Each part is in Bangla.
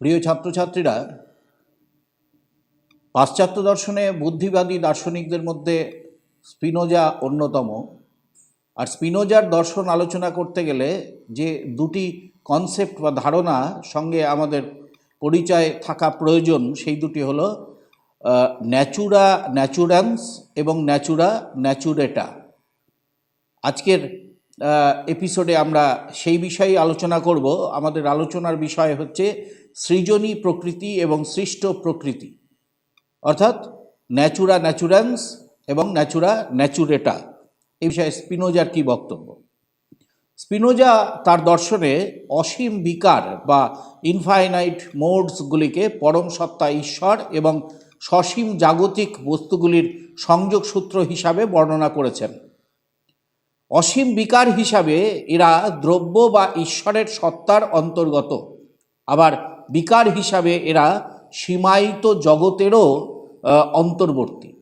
প্রিয় ছাত্রছাত্রীরা, পাশ্চাত্য দর্শনে বুদ্ধিবাদী দার্শনিকদের মধ্যে স্পিনোজা অন্যতম। আর স্পিনোজার দর্শন আলোচনা করতে গেলে যে দুটি কনসেপ্ট বা ধারণা সঙ্গে আমাদের পরিচয় থাকা প্রয়োজন, সেই দুটি হলো ন্যাচুরা ন্যাচুরান্স এবং ন্যাচুরা ন্যাচুরেটা আজকের এপিসোডে আমরা সেই বিষয়ে আলোচনা করব। আমাদের আলোচনার বিষয় হচ্ছে সৃজনী প্রকৃতি এবং সৃষ্ট প্রকৃতি। অর্থাৎ ন্যাচুরা ন্যাচুরান্স এবং ন্যাচুরা ন্যাচুরেটা এই বিষয়ে স্পিনোজার কি বক্তব্য? স্পিনোজা তার দর্শনে অসীম বিকার বা ইনফাইনাইট মোডসগুলিকে পরম সত্তা ঈশ্বর এবং সসীম জাগতিক বস্তুগুলির সংযোগ সূত্র হিসাবে বর্ণনা করেছেন। অসীম বিকার হিসাবে এরা দ্রব্য বা ঈশ্বরের সত্তার অন্তর্গত। আবার বিকার হিসাবে এরা সীমায়িত জগতেরও অন্তর্বর্তী।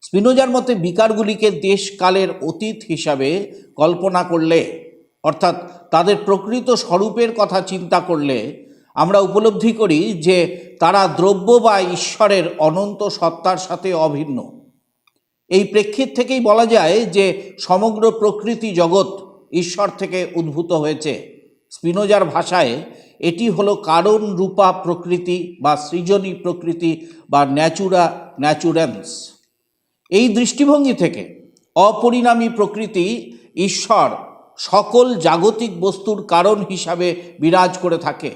স্পিনোজার মতে বিকারগুলিকে দেশকালের অতীত হিসাবে কল্পনা করলে, অর্থাৎ তাদের প্রকৃত স্বরূপের কথা চিন্তা করলে, আমরা উপলব্ধি করি যে তারা দ্রব্য বা ঈশ্বরের অনন্ত সত্তার সাথে অভিন্ন। এই প্রেক্ষিত থেকেই বলা যায় যে সমগ্র প্রকৃতি জগৎ ঈশ্বর থেকে উদ্ভূত হয়েছে। স্পিনোজার ভাষায় এটি হলো কারণ রূপা প্রকৃতি বা সৃজনী প্রকৃতি বা ন্যাচুরা ন্যাচুরেন্স। এই দৃষ্টিভঙ্গি থেকে অপরিণামী প্রকৃতি ঈশ্বর সকল জাগতিক বস্তুর কারণ হিসাবে বিরাজ করে থাকে।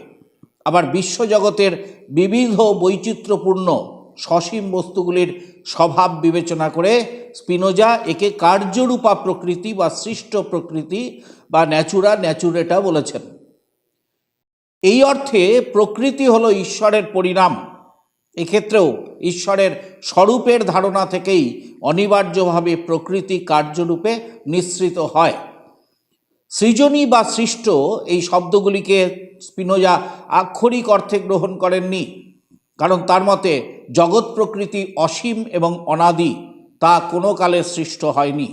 আবার বিশ্বজগতের বিবিধ বৈচিত্র্যপূর্ণ সসীম বস্তুগুলির স্বভাব বিবেচনা করে স্পিনোজা একে কার্যরূপা প্রকৃতি বা সৃষ্ট প্রকৃতি বা ন্যাচুরা ন্যাচুরেটা বলেছেন। এই অর্থে প্রকৃতি হলো ঈশ্বরের পরিণাম। এক্ষেত্রেও ঈশ্বরের স্বরূপের ধারণা থেকেই অনিবার্যভাবে প্রকৃতি কার্যরূপে নিঃসৃত হয়। সৃজনী বা সৃষ্ট এই শব্দগুলিকে স্পিনোজা আক্ষরিক অর্থে গ্রহণ করেননি। কারণ তার মতে জগৎ প্রকৃতি অসীম এবং অনাদি, তা কোনো কালে সৃষ্ট হয়নি।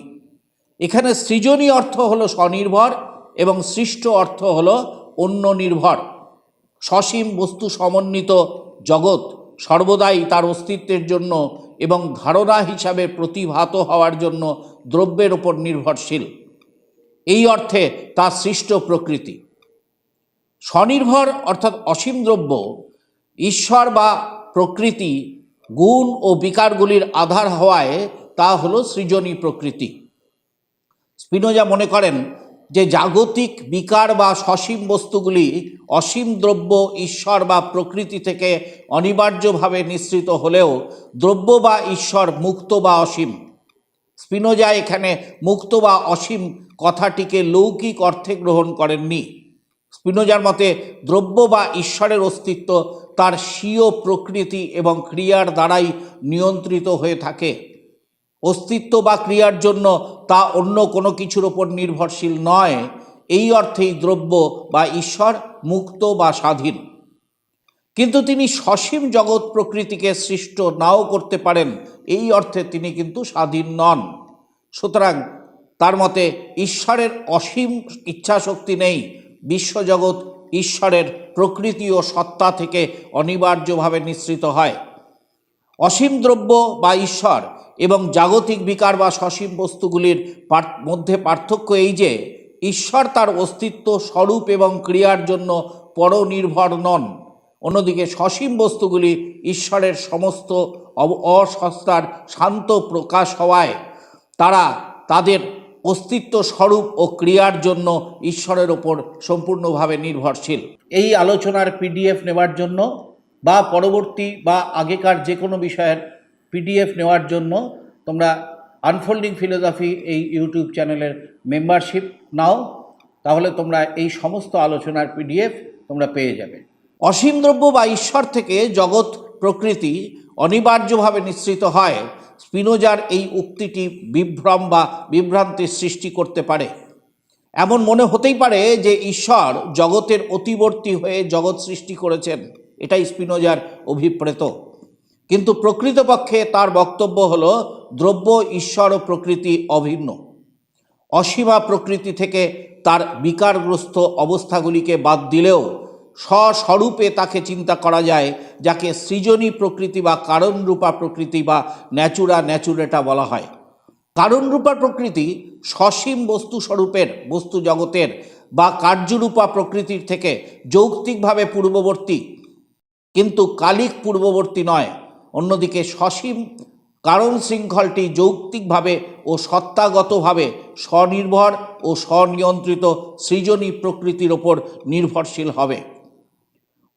এখানে সৃজনী অর্থ হলো স্বনির্ভর এবং সৃষ্ট অর্থ হলো অন্য নির্ভর সসীম বস্তু সমন্বিত জগৎ সর্বদাই তার অস্তিত্বের জন্য এবং ধারণা হিসাবে প্রতিভাত হওয়ার জন্য দ্রব্যের ওপর নির্ভরশীল। এই অর্থে তা সৃষ্ট প্রকৃতি। স্বনির্ভর অর্থাৎ অসীম দ্রব্য ঈশ্বর বা প্রকৃতি, গুণ ও বিকারগুলির আধার হওয়ায় তা হলো সৃজনী প্রকৃতি। স্পিনোজা মনে করেন যে জাগতিক বিকার বা সসীম বস্তুগুলি অসীম দ্রব্য, ঈশ্বর বা প্রকৃতি থেকে অনিবার্যভাবে নিঃসৃত হলেও দ্রব্য বা ঈশ্বর মুক্ত বা অসীম। স্পিনোজা এখানে মুক্ত বা অসীম কথাটিকে লৌকিক অর্থে গ্রহণ করেননি। স্পিনোজার মতে দ্রব্য বা ঈশ্বরের অস্তিত্ব তার স্বীয় প্রকৃতি এবং ক্রিয়ার দ্বারাই নিয়ন্ত্রিত হয়ে থাকে। অস্তিত্ব বা ক্রিয়ার জন্য তা অন্য কোনো কিছুর ওপর নির্ভরশীল নয়। এই অর্থেই দ্রব্য বা ঈশ্বর মুক্ত বা স্বাধীন। কিন্তু তিনি সসীম জগৎ প্রকৃতিকে সৃষ্ট নাও করতে পারেন। এই অর্থে তিনি কিন্তু স্বাধীন নন। সুতরাং তার মতে ঈশ্বরের অসীম ইচ্ছাশক্তি নেই। বিশ্বজগৎ ঈশ্বরের প্রকৃতি ও সত্তা থেকে অনিবার্যভাবে নিঃসৃত হয়। অসীম দ্রব্য বা ঈশ্বর এবং জাগতিক বিকার বা সসীম বস্তুগুলির মধ্যে পার্থক্য এই যে, ঈশ্বর তার অস্তিত্ব স্বরূপ এবং ক্রিয়ার জন্য পরনির্ভর নন। অন্যদিকে সসীম বস্তুগুলি ঈশ্বরের সমস্ত অসস্তার শান্ত প্রকাশ হওয়ায় তারা তাদের অস্তিত্ব স্বরূপ ও ক্রিয়ার জন্য ঈশ্বরের ওপর সম্পূর্ণভাবে নির্ভরশীল। এই আলোচনার পিডিএফ নেওয়ার জন্য বা পরবর্তী বা আগেকার যে কোনো বিষয়ের পিডিএফ নেওয়ার জন্য তোমরা আনফোল্ডিং ফিলোসফি এই ইউটিউব চ্যানেলের মেম্বারশিপ নাও। তাহলে তোমরা এই সমস্ত আলোচনার পিডিএফ তোমরা পেয়ে যাবে। অসীম দ্রব্য বা ঈশ্বর থেকে জগৎ প্রকৃতি অনিবার্যভাবে নিঃসৃত হয়। স্পিনোজার এই উক্তিটি বিভ্রম বা বিভ্রান্তির সৃষ্টি করতে পারে। এমন মনে হতেই পারে যে ঈশ্বর জগতের অতিবর্তী হয়ে জগৎ সৃষ্টি করেছেন, এটাই স্পিনোজার অভিপ্রেত। কিন্তু প্রকৃতপক্ষে তার বক্তব্য হল, দ্রব্য, ঈশ্বর ও প্রকৃতি অভিন্ন। অসীমা প্রকৃতি থেকে তার বিকারগ্রস্ত অবস্থাগুলিকে বাদ দিলেও স্বস্বরূপে তাকে চিন্তা করা যায়, যাকে সৃজনী প্রকৃতি বা কারণরূপা প্রকৃতি বা ন্যাচুরা ন্যাচুরেটা বলা হয়। কারণরূপা প্রকৃতি সসীম বস্তু স্বরূপের বস্তু জগতের বা কার্যরূপা প্রকৃতির থেকে যৌক্তিকভাবে পূর্ববর্তী। কিন্তু কালিক পূর্ববর্তী নয়, অন্যদিকে সসীম কারণ শৃঙ্খলটি যৌক্তিকভাবে ও সত্তাগতভাবে স্বনির্ভর ও স্বনিয়ন্ত্রিত সৃজনী প্রকৃতির ওপর নির্ভরশীল হবে।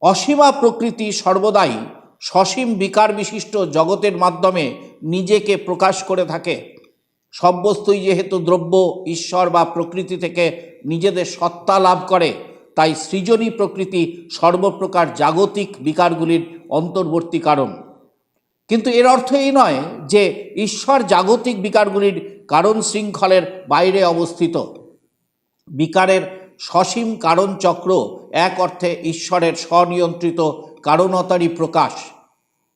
অসীমা প্রকৃতি সর্বদাই সসীম বিকার বিশিষ্ট জগতের মাধ্যমে নিজেকে প্রকাশ করে থাকে। সব বস্তুই যেহেতু দ্রব্য, ঈশ্বর বা প্রকৃতি থেকে নিজেদের সত্তা লাভ করে, তাই সৃজনী প্রকৃতি সর্বপ্রকার জাগতিক বিকারগুলির অন্তর্বর্তী কারণ। কিন্তু এর অর্থ এই নয় যে ঈশ্বর জাগতিক বিকারগুলির কারণ শৃঙ্খলের বাইরে অবস্থিত। বিকারের সসীম কারণ চক্র এক অর্থে ঈশ্বরের স্বনিয়ন্ত্রিত কারণতারই প্রকাশ।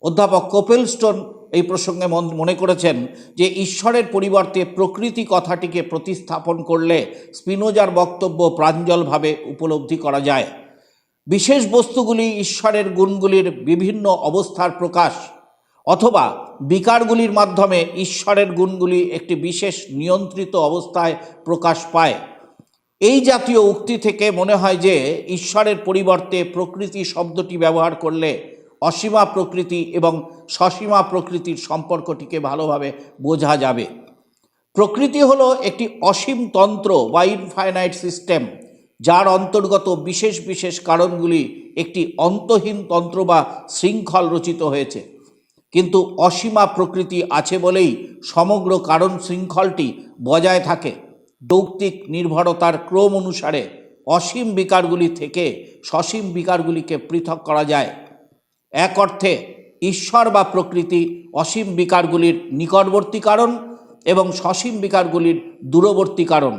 অধ্যাপক কোপেলস্টোন এই প্রসঙ্গে মন- মনে করেছেন যে ঈশ্বরের পরিবর্তে প্রকৃতি কথাটিকে প্রতিস্থাপন করলে স্পিনোজার বক্তব্য প্রাঞ্জলভাবে উপলব্ধি করা যায়। বিশেষ বস্তুগুলি ঈশ্বরের গুণগুলির বিভিন্ন অবস্থার প্রকাশ, অথবা বিকারগুলির মাধ্যমে ঈশ্বরের গুণগুলি একটি বিশেষ নিয়ন্ত্রিত অবস্থায় প্রকাশ পায়। এই জাতীয় উক্তি থেকে মনে হয় যে ঈশ্বরের পরিবর্তে প্রকৃতি শব্দটি ব্যবহার করলে অসীমা প্রকৃতি এবং সসীমা প্রকৃতির সম্পর্কটিকে ভালোভাবে বোঝা যাবে। প্রকৃতি হলো একটি অসীম তন্ত্র বা ইনফাইনাইট সিস্টেম যার অন্তর্গত বিশেষ বিশেষ কারণগুলি একটি অন্তহীন তন্ত্র বা শৃঙ্খল রচিত হয়েছে। কিন্তু অসীমা প্রকৃতি আছে বলেই সমগ্র কারণ শৃঙ্খলটি বজায় থাকে। যৌক্তিক নির্ভরতার ক্রম অনুসারে অসীম বিকারগুলি থেকে সসীম বিকারগুলিকে পৃথক করা যায়। এক অর্থে, ঈশ্বর বা প্রকৃতি অসীম বিকারগুলির নিকটবর্তী কারণ এবং সসীম বিকারগুলির দূরবর্তী কারণ।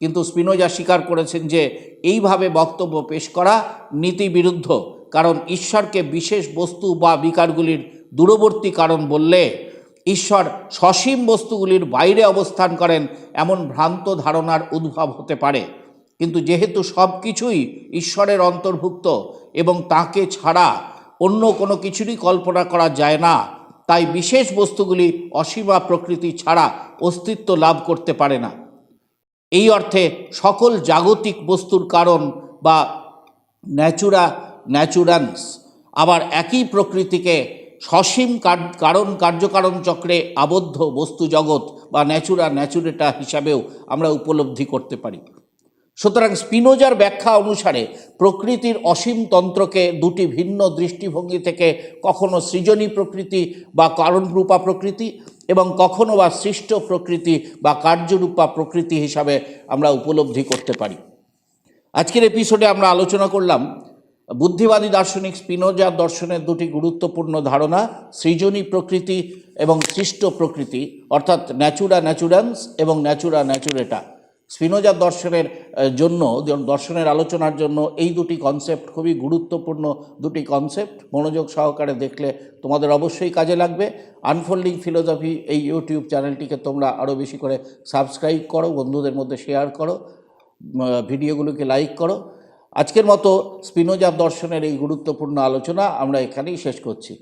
কিন্তু স্পিনোজা স্বীকার করেছেন যে, এইভাবে বক্তব্য পেশ করা নীতিবিরুদ্ধ, কারণ ঈশ্বরকে বিশেষ বস্তু বা বিকারগুলির দূরবর্তী কারণ বললে ঈশ্বর সসীম বস্তুগুলির বাইরে অবস্থান করেন, এমন ভ্রান্ত ধারণার উদ্ভব হতে পারে। কিন্তু যেহেতু সব কিছুই ঈশ্বরের অন্তর্ভুক্ত এবং তাকে ছাড়া অন্য কোনো কিছুরই কল্পনা করা যায় না, তাই বিশেষ বস্তুগুলি অসীমা প্রকৃতি ছাড়া অস্তিত্ব লাভ করতে পারে না। এই অর্থে সকল জাগতিক বস্তুর কারণ বা ন্যাচুরা, ন্যাচুরান্স, আবার একই প্রকৃতিকে সসীম কারণ, কার্যকারণ চক্রে আবদ্ধ বস্তু জগৎ বা ন্যাচুরা ন্যাচুরেটা হিসাবেও আমরা উপলব্ধি করতে পারি। সুতরাং স্পিনোজার ব্যাখ্যা অনুসারে প্রকৃতির অসীম তন্ত্রকে দুটি ভিন্ন দৃষ্টিভঙ্গি থেকে কখনো সৃজনী প্রকৃতি বা কারণরূপা প্রকৃতি এবং কখনো বা সৃষ্ট প্রকৃতি বা কার্যরূপা প্রকৃতি হিসাবে আমরা উপলব্ধি করতে পারি। আজকের এপিসোডে আমরা আলোচনা করলাম বুদ্ধিবাদী দার্শনিক স্পিনোজার দর্শনের দুটি গুরুত্বপূর্ণ ধারণা, সৃজনী প্রকৃতি এবং সৃষ্ট প্রকৃতি, অর্থাৎ ন্যাচুরা ন্যাচুরান্স এবং ন্যাচুরা ন্যাচুরেটা স্পিনোজার দর্শনের জন্য, দর্শনের আলোচনার জন্য এই দুটি কনসেপ্ট খুবই গুরুত্বপূর্ণ দুটি কনসেপ্ট মনোযোগ সহকারে দেখলে তোমাদের অবশ্যই কাজে লাগবে। আনফোল্ডিং ফিলোসফি এই ইউটিউব চ্যানেলটিকে তোমরা আরও বেশি করে সাবস্ক্রাইব করো, বন্ধুদের মধ্যে শেয়ার করো ভিডিওগুলোকে লাইক করো। আজকের মতো স্পিনোজার দর্শনের এই গুরুত্বপূর্ণ আলোচনা আমরা এখানেই শেষ করছি।